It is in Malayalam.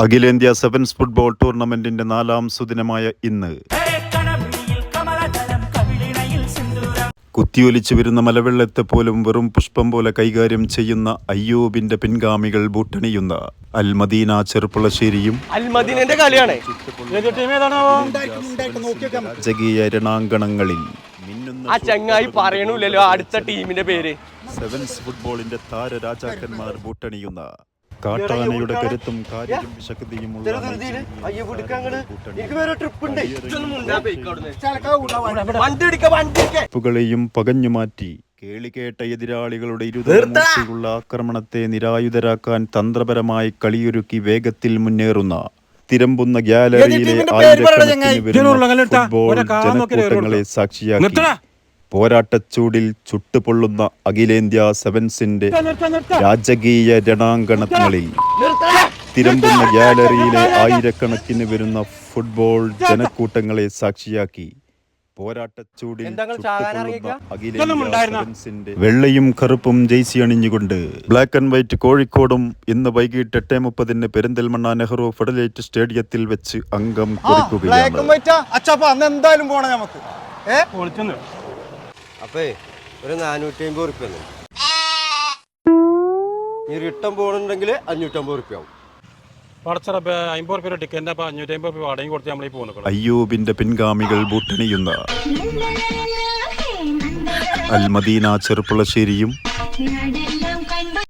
അഖിലേന്ത്യാ സെവൻസ് ഫുട്ബോൾ ടൂർണമെന്റിന്റെ നാലാം സുദിനമായ ഇന്ന്. കുത്തിയൊലിച്ചു വരുന്ന മലവെള്ളത്തെ പോലും വെറും പുഷ്പം പോലെ കൈകാര്യം ചെയ്യുന്ന അയ്യൂബിന്റെ പിൻഗാമികൾ ബൂട്ടണിയുന്ന അൽമദീന ചെറുപ്പുളശ്ശേരിയും ജഗീയ രണാങ്കണങ്ങളിൽ ആ ചങ്ങായി പറയണില്ലല്ലോ അടുത്ത ടീമിന്റെ പേര്. സെവൻസ് ഫുട്ബോളിന്റെ താരരാജാക്കന്മാർ ബൂട്ടണിയുന്ന കാട്ടാനയുടെ കരുത്തും കാര്യവും ശക്തിയും ഉള്ള പകഞ്ഞു മാറ്റി കേളികേട്ട എതിരാളികളുടെ ഇരുതരമൂർത്തിയുള്ള ആക്രമണത്തെ നിരായുധരാക്കാൻ തന്ത്രപരമായി കളിയൊരുക്കി വേഗത്തിൽ മുന്നേറുന്ന തിരമ്പുന്ന ഗ്യാലറിയിലെ ആയിരക്കണക്കിന് വരുന്ന ഫുട്ബോൾ ജനക്കൂട്ടങ്ങളെ സാക്ഷിയാക്കി. പോരാട്ടച്ചൂടിൽ ചുട്ടുപൊള്ളുന്ന അഖിലേന്ത്യാ സെവൻസിന്റെ രാജകീയ രണാങ്കണങ്ങളിൽ തിരമ്പുന്ന ഗാലറിയിലെ ആയിരക്കണക്കിന് വരുന്ന ഫുട്ബോൾ ജനക്കൂട്ടങ്ങളെ സാക്ഷിയാക്കി പോരാട്ടച്ചൂടിൽ ചുട്ടുപൊള്ളുന്ന? അഖിലേന്ത്യാ സെവൻസിന്റെ വെള്ളയും കറുപ്പും ജെയ്സി അണിഞ്ഞുകൊണ്ട് ബ്ലാക്ക് ആൻഡ് വൈറ്റ് കോഴിക്കോടും ഇന്ന് വൈകിട്ട് എട്ട് മുപ്പതിന് പെരിന്തൽമണ്ണ നെഹ്റു ഫെഡറേറ്റ് സ്റ്റേഡിയത്തിൽ വെച്ച് അംഗം കുറിക്കുകയാണ്. അപ്പേ ഒരു നാനൂറ്റി അമ്പത് റുപ്യ നീ റിട്ടേൺ പോകണമെങ്കിൽ അഞ്ഞൂറ്റമ്പത് ഉറുപ്പ്യ ആവും. പടച്ചറപ്പ് അമ്പത് റുപ്യ ടിക്കറ്റിന്റെ അപ്പൊ അഞ്ഞൂറ്റി അമ്പത് റുപ്യ വാടകയും കൊടുത്ത് അയ്യൂബിന്റെ പിൻഗാമികൾ ബുട്ടണിയുന്ന അൽമദീന ചെറുപ്പുളശ്ശേരിയും